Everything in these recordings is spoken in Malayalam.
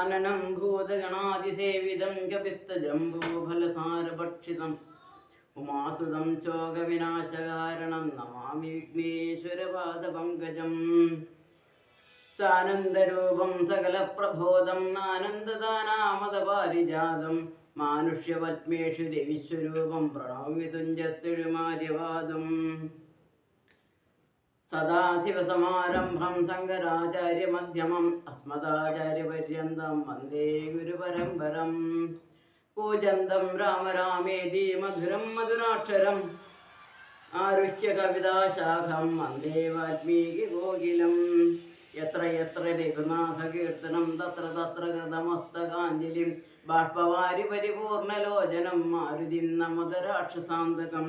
ഗജാനനം ഭൂതഗണാതിസേവിതം കപിസ്തജംബൂഫലസാരഭക്ഷിതം ഉമാസുതം ചോകവിനാശകാരണം നമാമി വിഘ്നേശ്വരപാദപങ്കജം. സാനന്ദരൂപം സകലപ്രബോധം ആനന്ദദാനാമതപാരിജാതം. മാനുഷ്യപത്മേഷു രവിസ്വരൂപം പ്രണൗമി സദാശിവസമാരംഭം ശങ്കരാചാര്യമധ്യമം അസ്മദാചാര്യപര്യന്തം വന്ദേ ഗുരുപരമ്പരം. കൂജന്തം രാമരാമേതി മധുരം മധുരാക്ഷരം. ആരുഷ്യ കവിതാശാഖം വന്ദേ വാൽമീകി ഗോകിലം. എത്ര എത്ര രഘുനാഥ കീർത്തനം തത്ര തത്ര കൃതമസ്തകാഞ്ജലിം ബാഷ്പവാരി പരിപൂർണലോചനം മാരുതി നമതരാക്ഷസാന്തകം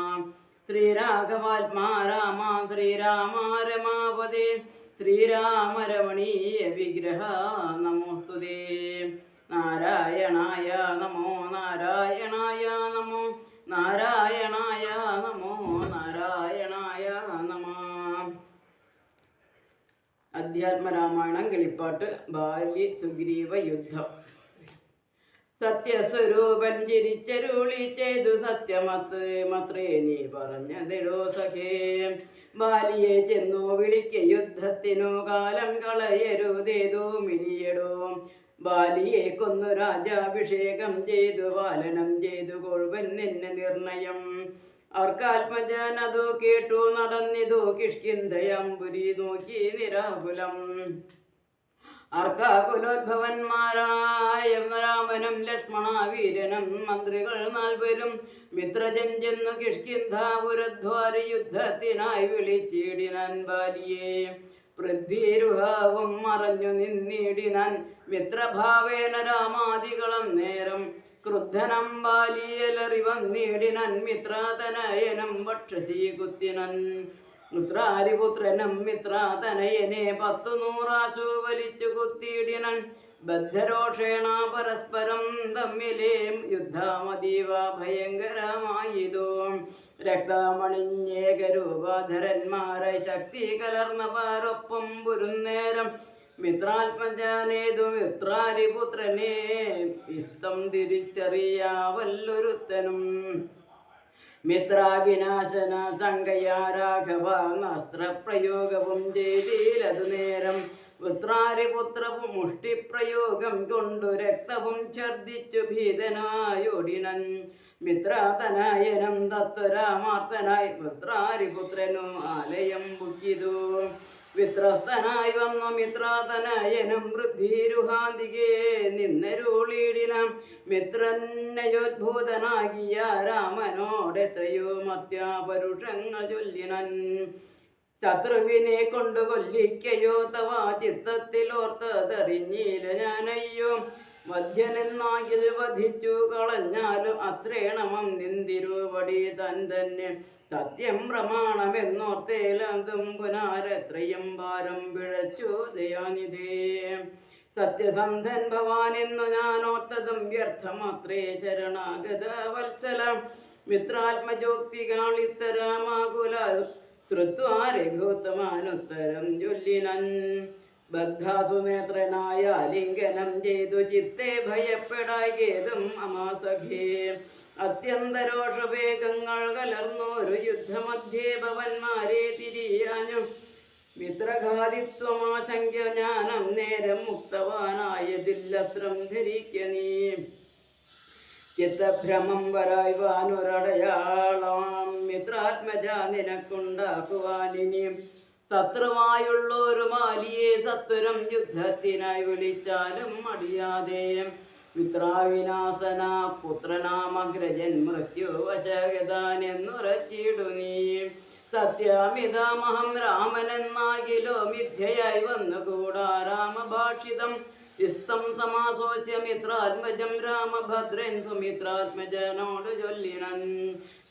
ശ്രീരാഘവാത്മാ രാമ ശ്രീരാമ രമാപദേ ശ്രീരാമ രമണീയ വിഗ്രഹ നമോസ്തുതേ. നാരായണായ നമോ നാരായണായ നമോ നാരായണായ നമോ നാരായണായ നമ. അധ്യാത്മരാമായണം കിളിപ്പാട്ട് ബാല്യ സുഗ്രീവ യുദ്ധം. സത്യസ്വരൂപൻ ചിരിച്ചരുളി ചെയ്തു സത്യമത്ത് മത്രേ നീ പറഞ്ഞതിടോ സഖേ. ബാലിയെ ചെന്നു വിളിക്ക യുദ്ധത്തിനു കാലം കളയരുതേതോ മിനിയടോ. ബാലിയെ കൊന്നു രാജാഭിഷേകം ചെയ്തു പാലനം ചെയ്തു കൊഴുവൻ നിന്നെ നിർണയം. അവർക്കാത്മജാനതു കേട്ടു കേട്ടു കിഷ്കിന്ധയം പുരി നോക്കി നിരാകുലം. അർക്കാകുലോദ്ഭവന്മാരായ രാമനും ലക്ഷ്മണ വീരനും മന്ത്രികൾ നാൽവരും മിത്രജൻ ചെന്നു കിഷ്കിന്ധാപുരദ്വാരി യുദ്ധത്തിനായി വിളിച്ചിടിനാൻ ബാലിയെ. പൃഥ്വിരുഹാവും മറഞ്ഞു നിന്നിടിനാൻ മിത്രഭാവേന രാമാദികളം നേരം ക്രുദ്ധനം ബാലിയലറി വന്നിടിനൻ മിത്രാതനയനം വക്ഷസി കുത്തിനൻ മിത്രാരിപുത്രനും മിത്രാതനയനെ പത്തു നൂറാശു വലിച്ചു കുത്തിയിടിനൻ. ബദ്ധരോഷേണ പരസ്പരം തമ്മിലെ യുദ്ധമതീവ ഭയങ്കരമായിതോ. രക്തമണിഞ്ഞേകരൂപാധരന്മാരെ ശക്തി കലർന്ന പാരൊപ്പം പുരുന്നേരം. മിത്രാത്മജാനേതു മിത്രാരിപുത്രനെ ഇസ്തം തിരിച്ചറിയാവല്ലൊരുത്തനും. മിത്രാവിനാശന സംഘയാ രാഘവ നസ്ത്രപ്രയോഗവും ചെയ്തീലതു നേരം. പുത്രാരിപുത്രവും മുഷ്ടിപ്രയോഗം കൊണ്ടു രക്തവും ഛർദിച്ചു ഭീതനായൊടിനൻ. മിത്രാതനായനം തത്വരാമാർത്തനായി പുത്രാരിപുത്രനു ആലയം ബുക്കിതു വിത്രസ്തനായി വന്നു മിത്രാതനയനും വൃദ്ധിരുഹാന്തികെ. നിന്നരുളീടിന മിത്രന്നയോദ്ഭൂതനാകിയ രാമനോടെത്രയോ മർത്യാപരുഷങ്ങൾ ചൊല്ലിനൻ. ശത്രുവിനെ കൊണ്ടു കൊല്ലിക്കയോ തവാ ചിത്തത്തിലോർത്തതറിഞ്ഞില്ല ഞാനയ്യോ. മധ്യനെന്നാകിൽ വധിച്ചു കളഞ്ഞാലും അശ്രേണമം നിന്തിരുവടി തൻ തന്നെ. സത്യം പ്രമാണമെന്നോർത്തേലതും പുനാരത്രയും ഭാരം പിഴച്ചു ദയാനിധേ. സത്യസന്ധൻ ഭവാൻ എന്നു ഞാൻ ഓർത്തതും വ്യർത്ഥമാത്രേ ചരണാഗത വത്സല. മിത്രാത്മജോക്തികാളിത്തരാമാകുല ശ്രുത്വാരഭൂതമാനുത്തരം ചൊല്ലിനൻ. ബദ്ധാസുനേത്രനായ ലിംഗനം ചെയ്തു ചിത്തെ ഭയപ്പെടാകേതും അമാസഖേ. അത്യന്തരോഷവേഗങ്ങൾ കലർന്നൊരു യുദ്ധമധ്യേ ഭവന്മാരെ തിരിയാനും മിത്രഘാതിത്വമാശങ്ക ജ്ഞാനം നേരം മുക്തവാനായതില്ലത്രം ധരിക്ക നീ. ചിത്തഭ്രമം വരായ്വാനൊരടയാളം മിത്രാത്മജ നിനക്കുണ്ടാക്കുവാനിനിയും ശത്രുവായുള്ളൊരു മാലിയെ സത്വരം യുദ്ധത്തിനായി വിളിച്ചാലും മടിയാതെ. മിത്രാവിനാശന പുത്രനാമഗ്രജൻ മൃത്യുവശകതാനെന്നുറച്ചിടു നീ. സത്യാമിതാമഹം രാമനെന്നാകിലോ മിഥ്യയായി വന്നുകൂടാ രാമഭാഷിതം. ഇസ്തം സമാസോസ്യ മിത്രാത്മജം രാമഭദ്രൻ സുമിത്രാത്മജനോട് ചൊല്ലിനൻ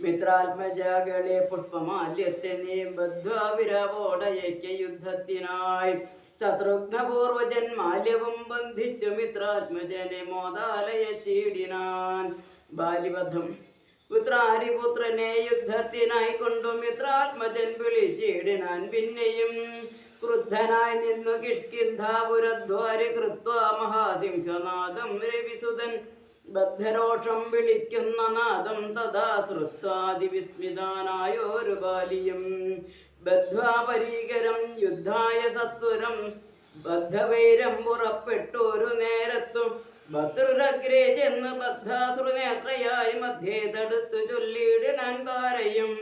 മിത്രാത്മജകളെ പുഷ്പമാല്യത്തെ നീ ബദ്ധ്വാവിരവോടയയ്ക്ക യുദ്ധത്തിനായി. ശത്രുഘ്നപൂർവജൻ മാല്യവും ബന്ധിച്ചു മിത്രാത്മജനെ മോദാലയ ചീടിനാൻ. ബാലിവധം പുത്രാരിപുത്രനെ യുദ്ധത്തിനായി കൊണ്ടു മിത്രാത്മജൻ വിളിച്ചിടിനാൻ പിന്നെയും ക്രുദ്ധനായി നിന്നു കിഷ്കിന്ധാപുരദ്വാരി കൃത്വ മഹാസിംഹനാദം രവിസുതൻ ബദ്ധരോഷം വിളിക്കുന്ന നാദം തഥാ ശ്രുത്വാതിവിസ്മിതാനായോരു ബാലിയും. ബദ്ധ്വാപരീകരം യുദ്ധായ സത്വരം ബദ്ധവൈരം പുറപ്പെട്ടൊരു നേരത്തും ഭദ്രുരഗ്രേ ചെന്ന് ബദ്ധാസുരനേത്രയായി മധ്യേ തടുത്തു ചൊല്ലിയിടിനാൻ താരയും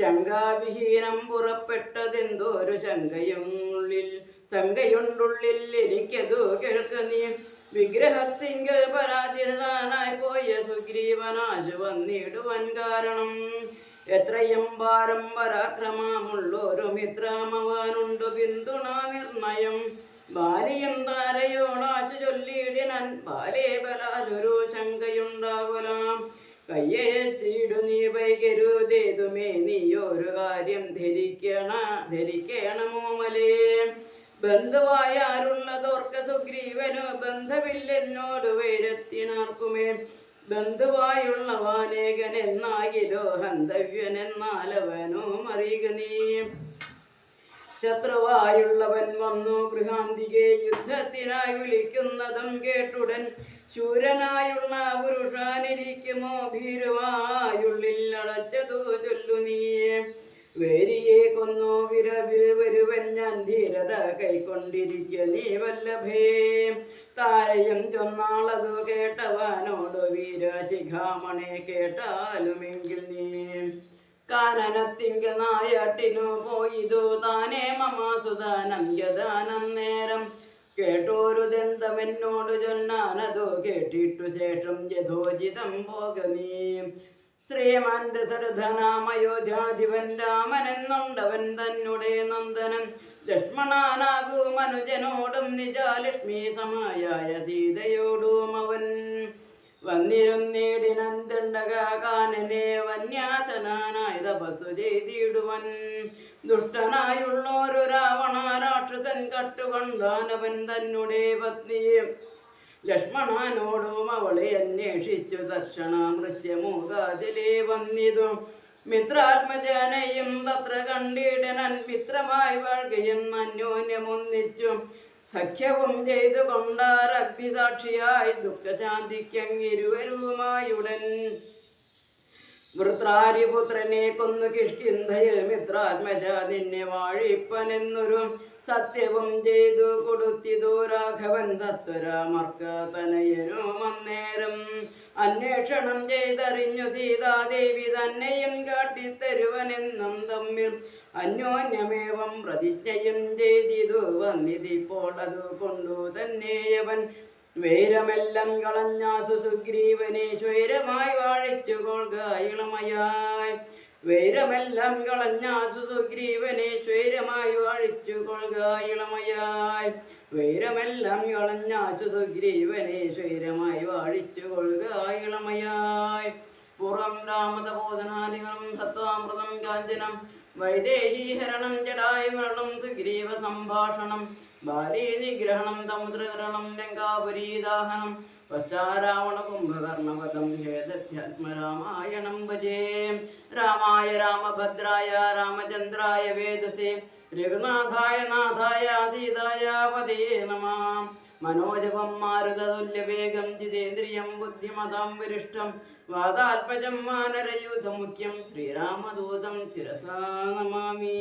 ശങ്കാവിഹീനം പുറപ്പെട്ടതെന്തോരു ശങ്കയും ഉള്ളിൽ ശങ്കയുണ്ടുള്ളിൽ എനിക്കതു കേൾക്ക നീ? വിഗ്രഹത്തിങ്കൽ പരാജിതനായി പോയ സുഗ്രീവനാശു വന്നിടുവൻ കാരണം. എത്രയും ഭാരം പരാക്രമമുള്ളൊരു മിത്രമവാനുണ്ടു പിന്തുണ നിർണയം. ബാലിയും താരയോടാശു ചൊല്ലിയിടിനൻ ബാലേ ബലാലൊരു ശങ്കയുണ്ടാകുലാം കയ്യേച്ചിടു നീ വൈകരുതേതുമേ നീയൊരു കാര്യം ധരിക്കണ ധരിക്കണമോ മലേ? ബന്ധുവായാരുള്ളതോർക്ക സുഗ്രീവനു ബന്ധമില്ലെന്നോട് വൈരത്തിനാർക്കുമേ? ബന്ധുവായുള്ളവാനേകൻ എന്നാകിലോ ഹന്തവ്യൻ എന്നാലവനോ അറിയുക നീ? ശത്രുവായുള്ളവൻ വന്നു ഗൃഹാന്തികെ യുദ്ധത്തിനായി വിളിക്കുന്നതും കേട്ടുടൻ ശൂരനായുള്ള പുരുഷാനിരിക്കുമോ ഭീരുവായുള്ളിൽ അടച്ചതു ചൊല്ലു നീയെ വേരിയെ കൊന്നു വിരവിൽ വരുവൻ ഞാൻ ധീരത കൈക്കൊണ്ടിരിക്ക നീ വല്ലഭേ. താരയും ചൊന്നാളതു കേട്ടവാനോട് വീരശിഖാമണെ കേട്ടാലുമെങ്കിൽ നീ. കാനനത്തിങ്ക നായാട്ടിനു പോയിതു. താനേ മമാസുദാനം യഥാനം നേരം കേട്ടോരു ദന്തമെന്നോട് ചൊന്നാനതു കേട്ടിട്ടു ശേഷം യഥോചിതം പോകനീ നീ. ശ്രീമാൻ ദശരഥനാമയോധ്യാധിപൻ രാമനെന്നുണ്ടവൻ തന്നെ നന്ദനം. ലക്ഷ്മണാനാകൂ മനുജനോടും നിജാലക്ഷ്മി സമായായ സീതയോടും അവൻ. വന്നിരുന്നീടിനന്തണ്ടകാനനെ വന്യാസനാനായ തപസ്സു ചെയ്തിടുവൻ. ദുഷ്ടനായുള്ളൊരു രാവണ കട്ടുകൊണ്ടാനവൻ തന്നെ പത്നിയെ. ലക്ഷ്മണനോടും അവളെ അന്വേഷിച്ചു. തക്ഷണ മൃത്യമൂകാതിലെ വന്നിതു. മിത്രാത്മജനയും തത്ര കണ്ടിടനൻ മിത്രമായി വാഴുകയും അന്യോന്യമൊന്നിച്ചു. സഖ്യവും ചെയ്തു കൊണ്ടാരഗ്നിസാക്ഷിയായി ദുഃഖശാന്തിക്കങ്ങിരുവരുമായുടൻ വൃത്രാരിപുത്രനെ കൊന്നു കിഷ്കിന്ധയിൽ മിത്രാത്മജ നിന്നെ വാഴിപ്പനെന്നൊരു സത്യവും ചെയ്തു കൊടുത്തിതു രാഘവൻ തത്വരാമർക്ക തനയനു അന്നേരം അന്വേഷണം ചെയ്തറിഞ്ഞു സീതാദേവി തന്നെയും കാട്ടിത്തരുവനെന്നും തമ്മിൽ അന്യോന്യമേവം പ്രതിജ്ഞയും ചെയ്തിതു. വന്നിതിപ്പോൾ അതു കൊണ്ടു തന്നെയവൻ വേരമെല്ലാം കളഞ്ഞാസു സുഗ്രീവനെ സ്വൈരമായി വാഴിച്ചു കൊള്ളുക ഇളമയായി. വേരമെല്ലാം കളഞ്ഞാസു സുഗ്രീവനെ സ്വൈരമായി വാഴിച്ചു കൊള്ളുക ഇളമയായി. വേരമെല്ലാം കളഞ്ഞാസു സുഗ്രീവനെ സ്വൈരമായി വാഴിച്ചു കൊള്ളുക ഇളമയായി. പുറം രാമതബോധനാദികളും സത്വാമൃതം കാഞ്ചനം വൈദേഹീഹരണം ജടായുമരണം സുഗ്രീവ സംഭാഷണം. ബാലീ നിഗ്രഹണം തമുദ്രകരണം ലങ്കാപുരീദാഹനം പശ്ചാരാവണ കുംഭകർണപദം ഹേതധ്യാത്മരാമായണം ഭജേ. രാമായ രാമഭദ്രായ രാമചന്ദ്രായ വേദസേ. രഘുനാഥായ നാഥായ അതീതായ പതേ നമ. മനോജപം മാരുതതുല്യവേഗം ജിതേന്ദ്രിയം ബുദ്ധിമതാം വരിഷ്ടം. വാതാൽപജം വാനരയൂഥമുഖ്യം ശ്രീരാമദൂതം ശിരസാ നമാമി.